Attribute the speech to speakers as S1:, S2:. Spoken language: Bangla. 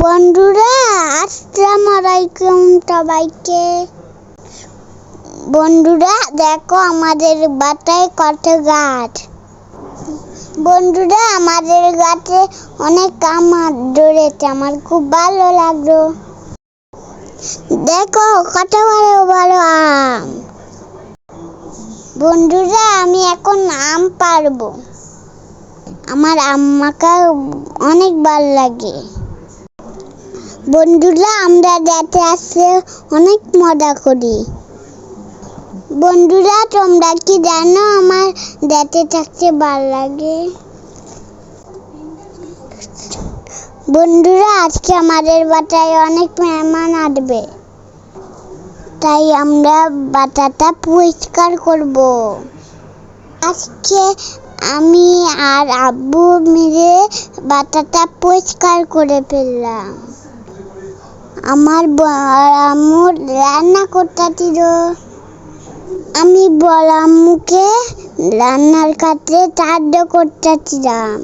S1: বন্ধুরা আসসালামু আলাইকুম সবাইকে। বন্ধুরা, দেখো আমাদের বাতায় কত গাছ। বন্ধুরা, আমাদের গাছে অনেক আম ধরেছে, আমার খুব ভালো লাগল। দেখো, কত ভালো ভালো আম। বন্ধুরা, আমি এখন আম পারব। আমার আম্মাকে অনেক ভালো লাগে। বন্ধুরা, আমরা যাতে আসলে অনেক মজা করি। বন্ধুরা, তোমরা কি জানো আমার যাতে থাকতে ভালো লাগে? বন্ধুরা, আজকে আমাদের বাটায় অনেক মেহমান আসবে। তাই আমরা বাটাটা পরিষ্কার করব। আজকে আমি আর আব্বু মিলে বাটাটা পরিষ্কার করে ফেললাম। আমার ব- রান্না করতে ছিল আমি বলামুকে রান্নার কাছে সাহায্য করতেছিলাম